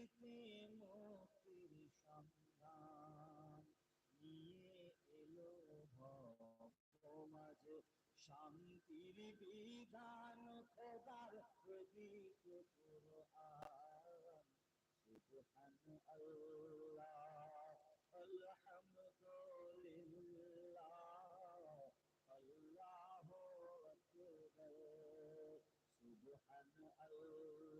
দিতে মুক্তির সন্ধান। নিয়ে এলো মাঝে শান্তির বিধান খোদার প্রদীপ কুরআন সুবহান আল্লাহ, আলহামদুলিল্লাহ, আল্লাহু আকবার, সুবহান আল্লাহ।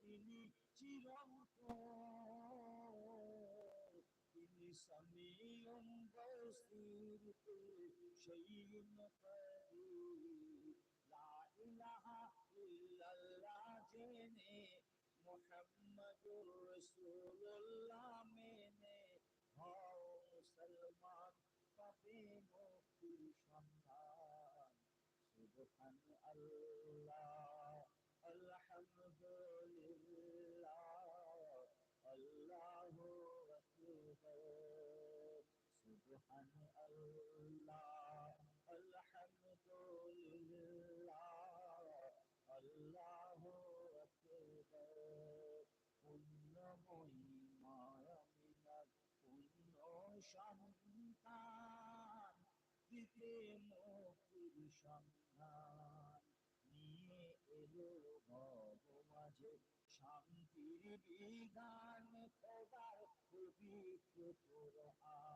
তিনি চিরন্তন। তিনি সামিউম বসির শাইউন কাদির লা ইলাহা ইল্লাল্লাহ জেনে মুহাম্মাদুর রাসূলুল্লাহ মেনে হও মুসলমান পাবে সুবহান আল্লাহ নিয়ে এলো ভব শান্তির বিধান খোদার পবিত্র কোরআন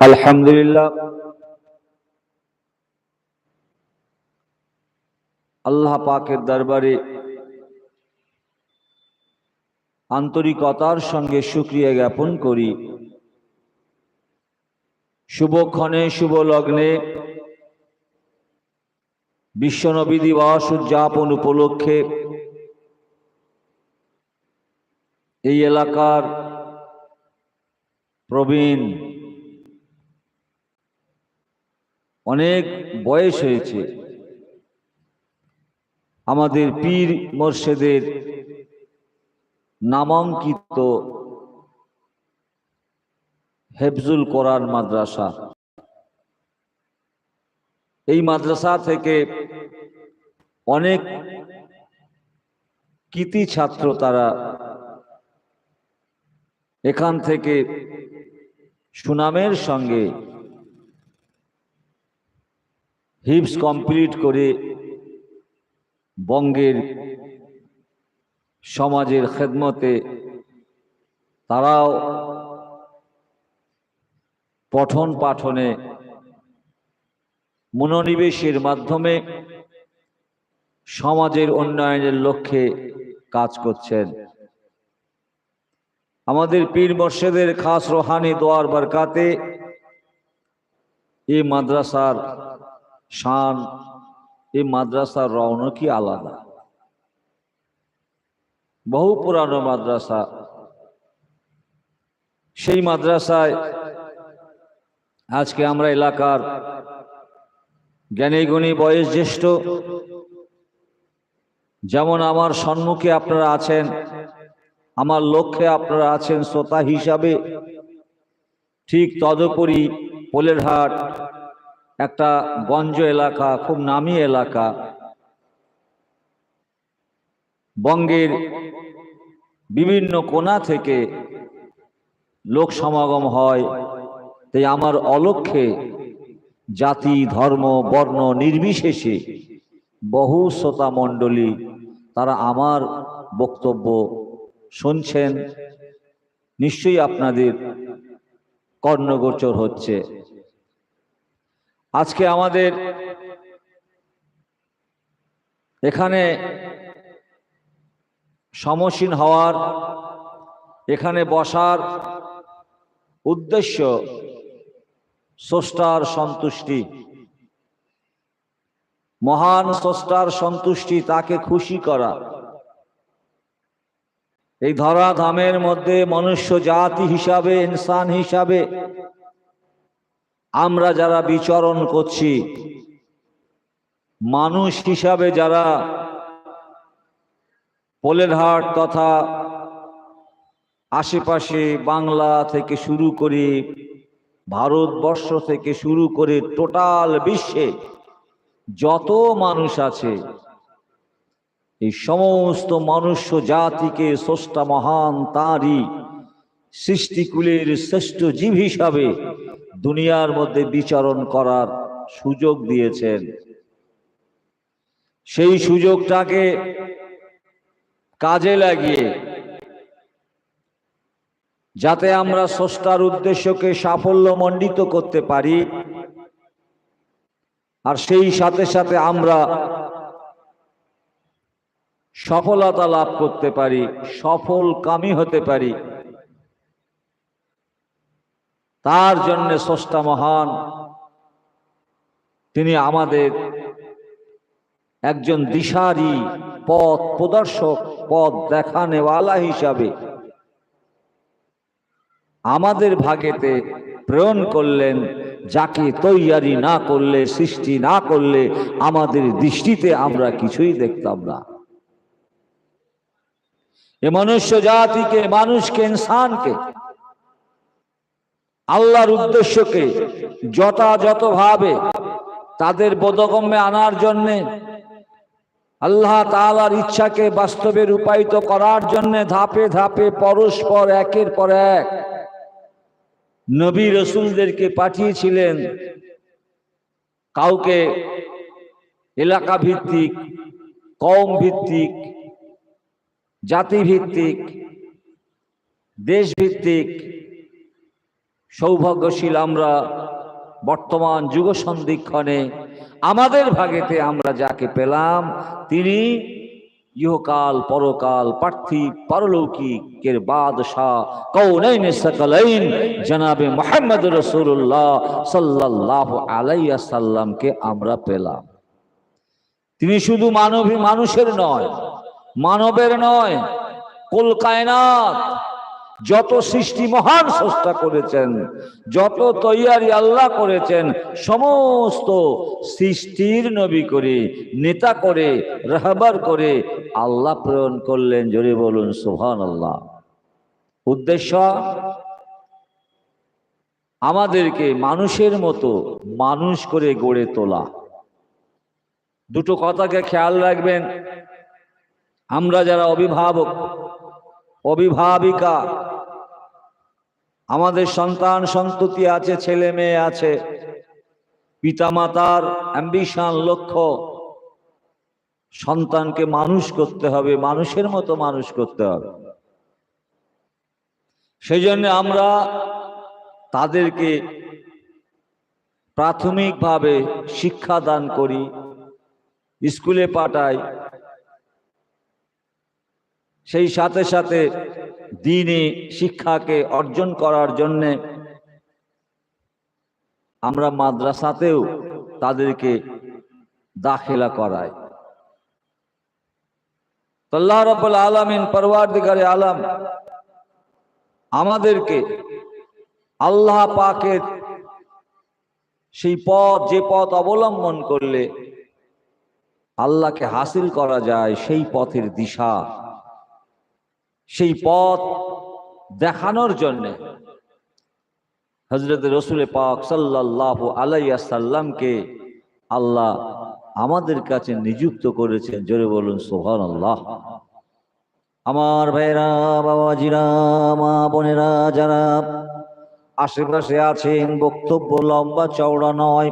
আলহামদুলিল্লাহ। আল্লাহ পাকের দরবারে আন্তরিকতার সঙ্গে সুক্রিয়া জ্ঞাপন করি। শুভক্ষণে শুভ লগ্নে বিশ্বনবী দিবস উদযাপন উপলক্ষে এই এলাকার প্রবীণ অনেক বয়স হয়েছে। আমাদের পীর মোর্শেদের নামাঙ্কিত হেফজুল কোরআন মাদ্রাসা। এই মাদ্রাসা থেকে অনেক কৃতি ছাত্র তারা এখান থেকে সুনামের সঙ্গে হিপস কমপ্লিট করে বঙ্গের সমাজের খেদমতে তারাও পঠন পাঠনে মনোনিবেশের মাধ্যমে সমাজের উন্নয়নের লক্ষ্যে কাজ করছেন। আমাদের পীর মর্শেদের খাস রোহানি দোয়ার বারকাতে এই মাদ্রাসার শান, এই মাদ্রাসার রৌনকই আলাদা? বহু পুরানো মাদ্রাসা। সেই মাদ্রাসায় আজকে আমরা এলাকার জ্ঞানী গুণী বয়স জ্যেষ্ঠ যেমন আমার সম্মুখে আপনারা আছেন, আমার লক্ষ্যে আপনারা আছেন, শ্রোতা হিসাবে, ঠিক তদুপরি পোলেরহাট একটা গঞ্জ এলাকা, খুব নামি এলাকা। বঙ্গের বিভিন্ন কোণা থেকে লোক সমাগম হয়। তাই আমার অলক্ষে জাতি, ধর্ম, বর্ণ নির্বিশেষে বহু শ্রোতা মণ্ডলী তারা আমার বক্তব্য শুনছেন। নিশ্চয়ই আপনাদের কর্ণগোচর হচ্ছে। আজকে আমাদের এখানে সমসীন হওয়ার, এখানে বসার উদ্দেশ্য স্রষ্টার সন্তুষ্টি। মহান স্রষ্টার সন্তুষ্টি তাকে খুশি করা। এই ধরাধামের মধ্যে মনুষ্য জাতি হিসাবে, ইনসান হিসাবে আমরা যারা বিচরণ করছি, মানুষ হিসাবে যারা পোলেরহাট তথা আশেপাশে বাংলা থেকে শুরু করে ভারতবর্ষ থেকে শুরু করে টোটাল বিশ্বে যত মানুষ আছে, এই সমস্ত মনুষ্য জাতিকে স্রষ্টা মহান তাঁরই সৃষ্টিকুলের শ্রেষ্ঠ জীব হিসাবে দুনিয়ার মধ্যে বিচরণ করার সুযোগ দিয়েছেন। সেই সুযোগটাকে কাজে লাগিয়ে যাতে আমরা স্রষ্টার উদ্দেশ্যকে সাফল্য মণ্ডিত করতে পারি, আর সেই সাথে সাথে আমরা সফলতা লাভ করতে পারি সফল কামী হতে পারি। তার জন্য স্রষ্টা মহান। তিনি আমাদের একজন দিশারি পথ প্রদর্শক, পথ দেখানেওয়ালা হিসাবে আমাদের ভাগেতে প্রেরণ করলেন, যাকে তৈয়ারি না করলে, সৃষ্টি না করলে আমাদের দৃষ্টিতে আমরা কিছুই দেখতাম না। এ মনুষ্য জাতিকে, মানুষকে, ইনসানকে আল্লাহর উদ্দেশ্যকে যথাযথভাবে তাদের বোধগম্যে আনার জন্যে, আল্লাহ তালার ইচ্ছাকে বাস্তবে রূপায়িত করার জন্য ধাপে ধাপে, পরস্পর একের পর এক নবী রসুলদেরকে পাঠিয়েছিলেন। কাউকে এলাকা ভিত্তিক কম ভিত্তিক জাতি ভিত্তিক দেশ ভিত্তিক সৌভাগ্যশীল আমরা বর্তমান যুগ সন্ধিক্ষণে আমাদের ভাগেতে আমরা যাকে পেলাম, তিনি ইহকাল, পরকাল, পার্থিব, পারলৌকিকের বাদশাহ কৌনাইন সকলাইন, জনাবে মোহাম্মদ রসুল্লাহ সাল্লাহ আলাইয়া সাল্লামকে আমরা পেলাম। তিনি শুধু মানবী মানুষের নয়, মানবের নয়, কুল কায়নাত যত সৃষ্টি মহান স্রষ্টা করেছেন, যত তৈয়ারি আল্লাহ করেছেন, সমস্ত সৃষ্টির নবী করে, নেতা করে, রাহবার করে আল্লাহ প্রেরণ করলেন। জোরে বলুন সোহান আল্লাহ উদ্দেশ্য, আমাদেরকে মানুষের মতো মানুষ করে গড়ে তোলা। দুটো কথাকে খেয়াল রাখবেন। আমরা যারা অভিভাবক অভিভাবিকা। আমাদের সন্তান সন্ততি আছে, ছেলে মেয়ে আছে। পিতামাতার অ্যাম্বিশন লক্ষ্য। সন্তানকে মানুষ করতে হবে, মানুষের মতো মানুষ করতে হবে। সেই জন্য আমরা তাদেরকে প্রাথমিকভাবে শিক্ষা দান করি, স্কুলে পাঠাই। সেই সাথে সাথে দিনে শিক্ষাকে অর্জন করার জন্যে আমরা মাদ্রাসাতেও তাদেরকে দাখিলা করাই। আল্লাহ রব্বুল আলমিন পরওয়ারদিগারে আলম, আমাদেরকে আল্লাহ পাকের সেই পথ, যে পথ অবলম্বন করলে আল্লাহকে হাসিল করা যায় সেই পথের দিশা। সেই পথ দেখানোর জন্যে হজরত রসুল পাক সাল্লাহ আলাইয়া সাল্লামকে আল্লাহ আমাদের কাছে নিযুক্ত করেছেন। জোরে বলুন সোহান আল্লাহ আমার ভাইরা, বাবাজিরা, মা বোনেরা, যারা আশেপাশে আছেন, বক্তব্য লম্বা, চওড়া নয়।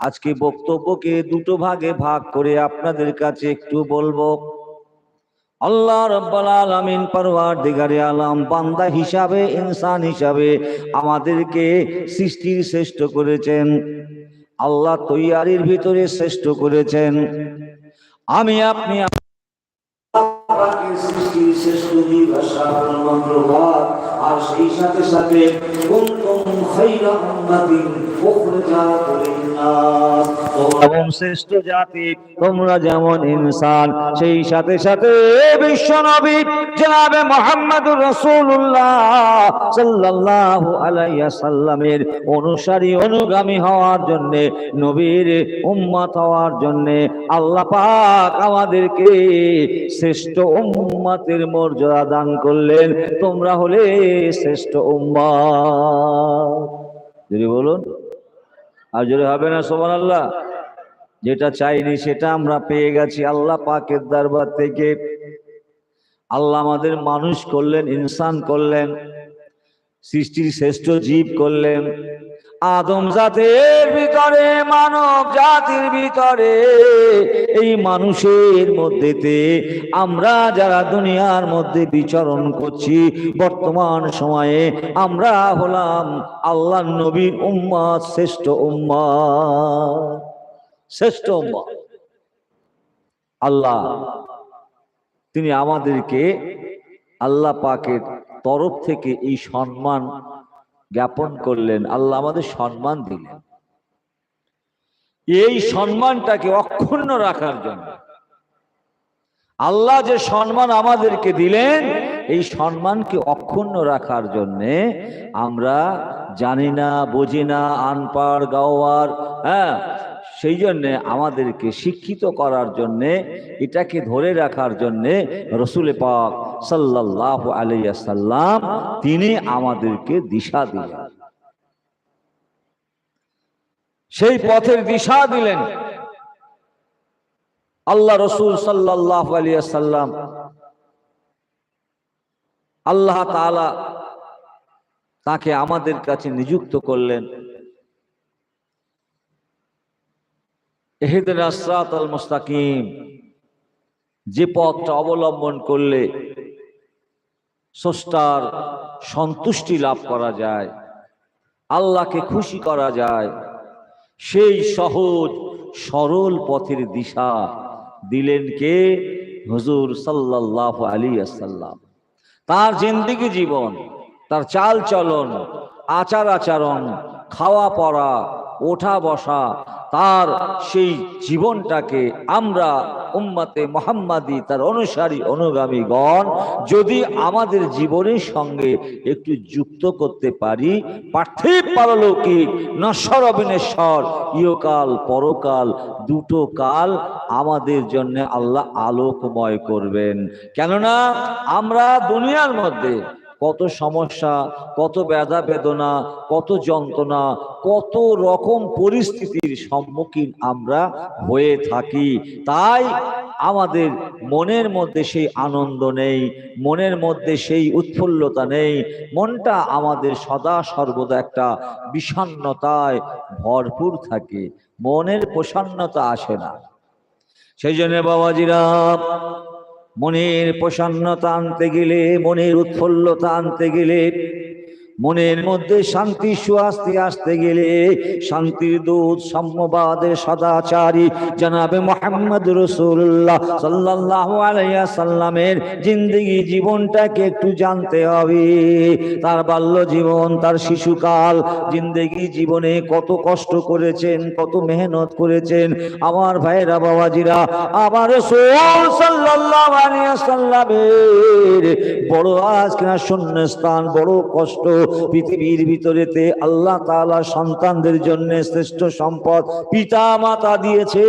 আজকে বক্তব্যকে দুটো ভাগে ভাগ করে আপনাদের কাছে একটু বলব। আল্লাহ রব্বাল আলামিন পরওয়ার দিগারে আলাম, বান্দা হিসাবে, ইনসান হিসাবে আমাদেরকে সৃষ্টির শ্রেষ্ঠ করেছেন। আল্লাহ তৈয়ারির ভিতরে শ্রেষ্ঠ করেছেন। আমি, আপনি আর সেই সাথে সাথে উখরিজাত শ্রেষ্ঠ জাতি, তোমরা যেমন ইনসান, সেই সাথে সাথে বিশ্ব নবী, জনাবে মোহাম্মদুর রাসূলুল্লাহ সাল্লাল্লাহু আলাইহি সাল্লামের অনুসারী, অনুগামী হওয়ার জন্য, নবীর উম্মত হওয়ার জন্য আল্লাহ পাক আমাদেরকে শ্রেষ্ঠ উম্মতের মর্যাদা দান করলেন। তোমরা হলে শ্রেষ্ঠ উম্মত। যদি বলুন, আর যদি হবে না সোমান আল্লাহ যেটা চাইনি সেটা আমরা পেয়ে গেছি আল্লাহ পাকের দরবার থেকে। আল্লাহ আমাদের মানুষ করলেন, ইনসান করলেন, সৃষ্টির শ্রেষ্ঠ জীব করলেন। আদম জাতের ভিতরে, মানব জাতির ভিতরে, এই মানুষের মধ্যেতে আমরা যারা দুনিয়ার মধ্যে বিচরণ করছি, বর্তমান সময়ে আমরা হলাম আল্লাহ নবীর উম্মাদ, শ্রেষ্ঠ উম্মাদ। শ্রেষ্ঠ আল্লাহ, তিনি আমাদেরকে আল্লাহ পাকের তরফ থেকে এই সম্মান জ্ঞাপন করলেন, আল্লাহ আমাদের সম্মান দিলেন। এই সম্মানটাকে অক্ষুণ্ণ রাখার জন্য আল্লাহ যে সম্মান আমাদেরকে দিলেন, এই সম্মানকে অক্ষুণ্ণ রাখার জন্যে আমরা জানি না, বুঝি না, আনপাড়, গাওয়ার হ্যাঁ সেই জন্যে আমাদেরকে শিক্ষিত করার জন্যে, এটাকে ধরে রাখার জন্যে রসুল পাক সাল্লাহ আলাইয়া সাল্লাম তিনি আমাদেরকে দিশা দিলেন। সেই পথের দিশা দিলেন। আল্লাহ রসুল সাল্লাহ আলিয়া সাল্লাম আল্লাহ তাকে আমাদের কাছে নিযুক্ত করলেন। আল মুস্তাকিম। যে পথটা অবলম্বন করলে স্রষ্টার সন্তুষ্টি লাভ করা যায়, আল্লাহকে খুশি করা যায়, সেই সহজ, সরল পথের দিশা দিলেন কে? হুজুর সাল্লাহ আলী আসাল্লাম তার জিন্দিগি জীবন, তার চাল চলন, আচার আচরণ খাওয়া পড়া ওঠা বসা, তার সেই জীবনটাকে আমরা উম্মাতে মোহাম্মাদি, তার অনুসারী অনুগামীগণ যদি আমাদের জীবনের সঙ্গে একটু যুক্ত করতে পারি, পার্থিব পারলৌকিক নশ্বর অবিনেশ্বর, ইহকাল পরকাল দুটো কাল আমাদের জন্য আল্লাহ আলোকময় করবেন। কেননা আমরা দুনিয়ার মধ্যে কত সমস্যা, কত ব্যথা বেদনা, কত যন্ত্রণা, কত রকম পরিস্থিতির সম্মুখীন আমরা হয়ে থাকি। তাই আমাদের মনের মধ্যে সেই আনন্দ নেই, মনের মধ্যে সেই উৎফুল্লতা নেই, মনটা আমাদের সদা সর্বদা একটা বিষণ্নতায় ভরপুর থাকে, মনের প্রসন্নতা আসে না। সেই জন্য বাবাজিরা মনের প্রসন্নতা আনতে গেলে মনের উৎফুল্লতা আনতে গেলে মনের মধ্যে শান্তি, সুয়াস্তি আসতে গেলে শান্তির দূত, সাম্যবাদের সদাচারী জানাবে মোহাম্মদ রসুল্লাহ সাল্লাহ আলাইয়া সাল্লামের জিন্দগি জীবনটাকে একটু জানতে হবে। তার বাল্য জীবন তার শিশুকাল, জিন্দগি জীবনে কত কষ্ট করেছেন, কত মেহনত করেছেন। আমার ভাইরা বাবাজিরা আবার সাল্লামের বড় আজকে শূন্য স্থান বড় কষ্ট পৃথিবীর ভিতরেতে আল্লাহ তাআলা সন্তানদের জন্য শ্রেষ্ঠ সম্পদ পিতা মাতা দিয়েছে।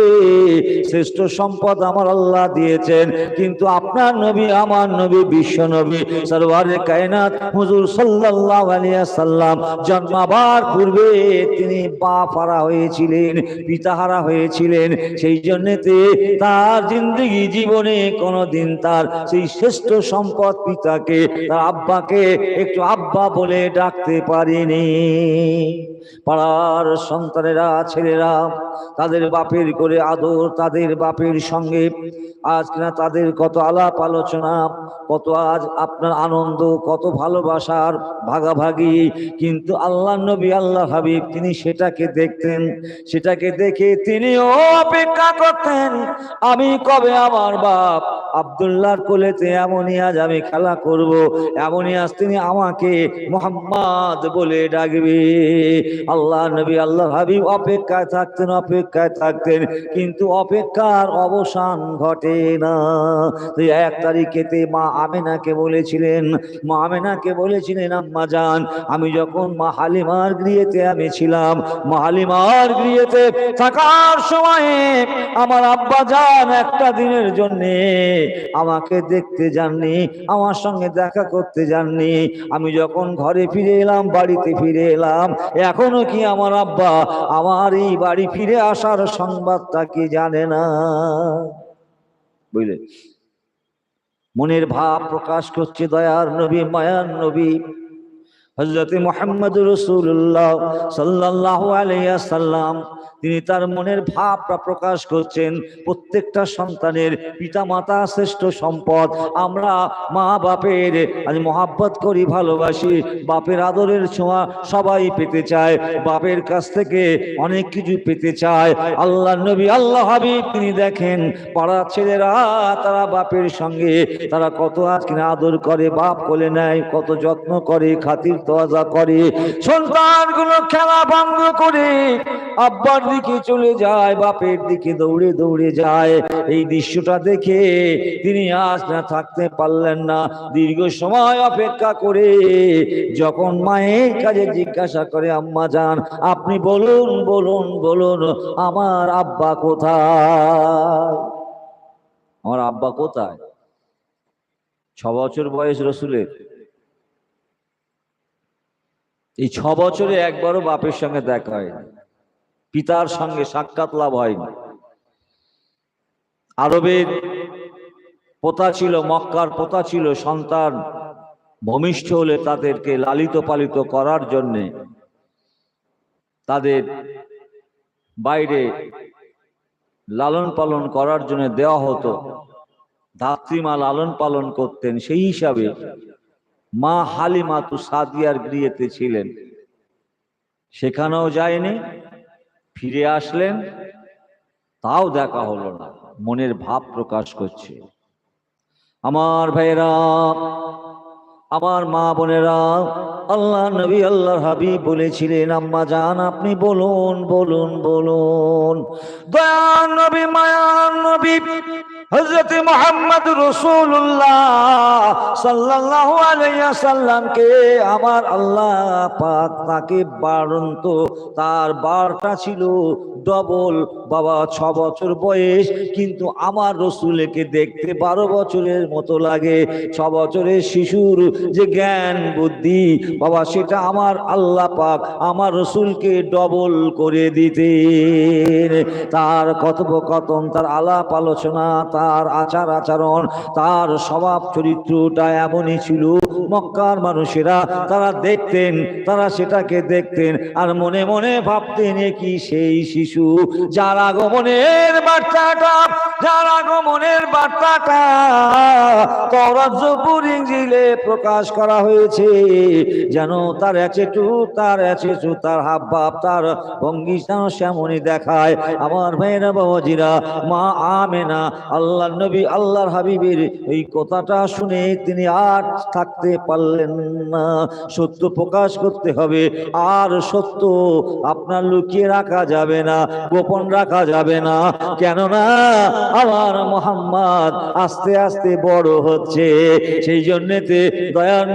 শ্রেষ্ঠ সম্পদ আমার আল্লাহ দিয়েছেন। কিন্তু আপনার নবী, আমার নবী, বিশ্ব নবী, সরওয়ারে কায়নাত হুজুর সাল্লাল্লাহু আলাইহি সাল্লাম জন্মাবার পূর্বে তিনি বাপ হারা হয়েছিলেন, পিতাহারা হয়েছিলেন। সেই জন্যতে তার জিন্দগি জীবনে কোনোদিন তার সেই শ্রেষ্ঠ সম্পদ পিতাকে, তার আব্বাকে একটু আব্বা বলে ডাকতে পারেনি। পাড়ার সন্তানেরা, ছেলেরা, তাদের বাপের করে আদর, তাদের বাপের সঙ্গে আজ কিনা তাদের কত আলাপ আলোচনা, কত আজ আপনার আনন্দ, কত ভালোবাসার ভাগাভাগি। কিন্তু আল্লাহ নবী আল্লাহ হাবিব, তিনি সেটাকে দেখতেন, সেটাকে দেখে তিনিও অপেক্ষা করতেন, আমি কবে আমার বাপ আবদুল্লাহর কোলেতে, এমনই আজ আমি খেলা করব, এমনই আজ তিনি আমাকে মোহাম্মদ বলে ডাকবে। আল্লাহ নবী, আল্লাহ হাবিব অপেক্ষায় থাকতেন অপেক্ষায় থাকতেন, কিন্তু অপেক্ষার অবসান ঘটে না। তো এক তারিখেতে মা আমেনাকে বলেছিলেন, মা আমেনাকে বলেছিলেন, আম্মা যান, আমি যখন মা হালিমার গৃহেতে আমি ছিলাম, মা হালিমার গৃহেতে থাকার সময়ে আমার আব্বা যান একটা দিনের জন্যে আমাকে দেখতে যাননি, আমার সঙ্গে দেখা করতে যাননি। আমি যখন ঘরে ফিরে এলাম, বাড়িতে ফিরে এলাম। এখনও কি আমার আব্বা আমার এই বাড়ি ফিরে আসার সংবাদটা কি জানে না? বুঝলে? মনের ভাব প্রকাশ করছে দয়ার নবী, মায়ার নবী। হজরতে মোহাম্মদ রসুল্লাহ সাল্লাহ আলাইসাল্লাম তিনি তার মনের ভাবটা প্রকাশ করছেন, প্রত্যেকটা সন্তানের পিতা মাতা শ্রেষ্ঠ সম্পদ, আমরা মা বাপের আজ মহাব্বত করি, ভালোবাসি, বাপের আদরের ছোঁয়া সবাই পেতে চায়, বাপের কাছ থেকে অনেক কিছু পেতে চায় আল্লাহ নবী আল্লাহ হাবিব তিনি দেখেন পাড়া ছেলেরা তারা বাপের সঙ্গে, তারা কত আজ কিনা আদর করে, বাপ কোলে নেয়, কত যত্ন করে, খাতির তোয়াজা করে, সন্তানগুলো খেলা ভঙ্গ করে, আব্বার দিকে চলে যায়, বাপের দিকে দৌড়ে দৌড়ে যায়। এই দৃশ্যটা দেখে তিনি আজ না থাকতে পারলেন না। দীর্ঘ সময় অপেক্ষা করে যখন মায়ের কাছে জিজ্ঞাসা করে, আম্মা যান আপনি বলুন বলুন বলুন, আমার আব্বা কোথায়? আমার আব্বা কোথায়? ছ বছর বয়স রসুলের। এই ছ বছরে একবারও বাপের সঙ্গে দেখা হয়নি। পিতার সঙ্গে সাক্ষাৎ লাভ হয়নি। আরবের পোতা ছিল, মক্কার পোতা ছিল, সন্তান ভূমিষ্ঠ হলে তাদেরকে লালিত পালিত করার জন্যে তাদের বাইরে লালন পালন করার জন্য দেওয়া হতো। ধাত্রীমা লালন পালন করতেন, সেই হিসাবে মা হালিমা তু সাদিয়ার গৃহেতে ছিলেন। সেখানেও যায়নি, ফিরে আসলেন, তাও দেখা হলো না, মনের ভাব প্রকাশ করছে। আমার ভাইরা আমার মা বোনেরা, আল্লাহ নবী, আল্লাহর হাবিব বলেছিলেন, আম্মা জান, আপনি বলুন বলুন বলুন। দয়ার নবী, মায়ার নবী, হযরত মুহাম্মদ রাসূলুল্লাহ সাল্লাল্লাহু আলাইহি সাল্লামকে আমার আল্লাহ পাক তাকে বারন্ত, তার বারটা ছিল ডবল বাবা, ছ বছর বয়স, কিন্তু আমার রসুলকে দেখতে বারো বছরের মতো লাগে। ছ বছরের শিশুর যে জ্ঞান, বুদ্ধি, বাবা, সেটা আমার আল্লাহ পাক আমার রসুলকে ডবল করে দিতেন। তার কথোপকথন, তার আলাপ আলোচনা, তার আচার আচরণ, তার স্বভাব চরিত্রটা এমনই ছিল। মক্কার মানুষেরা তারা দেখতেন, তারা সেটাকে দেখতেন, আর মনে মনে ভাবতেন কি সেই শিশু? যার আগমনের বার্তাটা, যার আগমনের বার্তাটা ইঞ্জিলে প্রকাশ করা হয়েছে। যেন তার অ্যাচেটু তার অ্যাচেটু তার হাব ভাব তার ভঙ্গি যেন সেমনই দেখায়। আমার ভাইয়েরা বাবাজিরা, মা আমেনা আল্লাহ নবী, আল্লাহর হাবিবের এই কথাটা শুনে তিনি আর থাকতে পারলেন না। সত্য প্রকাশ করতে হবে। আর সত্য আপনার লুকিয়ে রাখা যাবে না। গোপন রাখা যাবে না। কেননা আমার মোহাম্মদ আস্তে আস্তে বড় হচ্ছে সেই জন্যেতে দয়ার